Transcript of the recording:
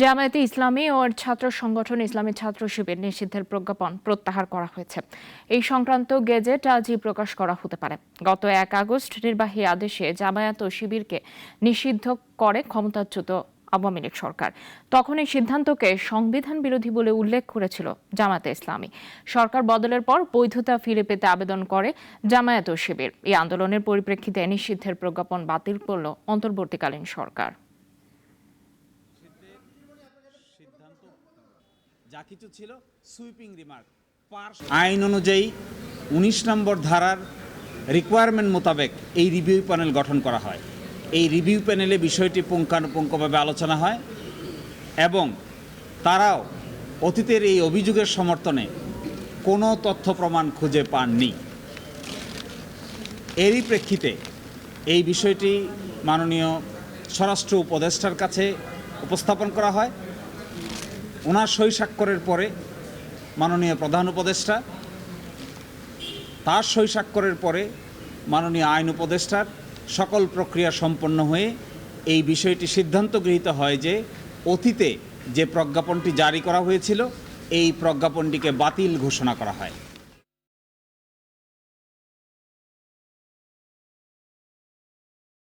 জামায়াতে ইসলামী ও ছাত্র সংগঠন ইসলামী ছাত্র শিবির নিষিদ্ধের প্রজ্ঞাপন প্রত্যাহার করা হয়েছে। এই সংক্রান্ত গেজেট আজই প্রকাশ করা হতে পারে। গত এক আগস্ট নির্বাহী আদেশে জামায়াত ও শিবিরকে নিষিদ্ধ করে ক্ষমতাচ্যুত আওয়ামী লীগ সরকার। তখন এই সিদ্ধান্তকে সংবিধান বিরোধী বলে উল্লেখ করেছিল জামায়াতে ইসলামী। সরকার বদলের পর বৈধতা ফিরে পেতে আবেদন করে জামায়াত ও শিবির। এই আন্দোলনের পরিপ্রেক্ষিতে নিষিদ্ধের প্রজ্ঞাপন বাতিল করল অন্তর্বর্তীকালীন সরকার। যা কিছু ছিল সুইপিং রিমার্ক আইন অনুযায়ী উনিশ নম্বর ধারার রিকোয়ারমেন্ট মোতাবেক এই রিভিউ প্যানেল গঠন করা হয়। এই রিভিউ প্যানেলে বিষয়টি পুঙ্খানুপুঙ্খভাবে আলোচনা হয় এবং তারাও অতীতের এই অভিযোগের সমর্থনে কোনো তথ্য প্রমাণ খুঁজে পাননি। এরই প্রেক্ষিতে এই বিষয়টি মাননীয় স্বরাষ্ট্র উপদেষ্টার কাছে উপস্থাপন করা হয়। ওনার সই স্বাক্ষরের পরে মাননীয় প্রধান উপদেষ্টা, তার সই স্বাক্ষরের পরে মাননীয় আইন উপদেষ্টার সকল প্রক্রিয়া সম্পন্ন হয়ে এই বিষয়টি সিদ্ধান্ত গৃহীত হয় যে অতীতে যে প্রজ্ঞাপনটি জারি করা হয়েছিল, এই প্রজ্ঞাপনটিকে বাতিল ঘোষণা করা হয়।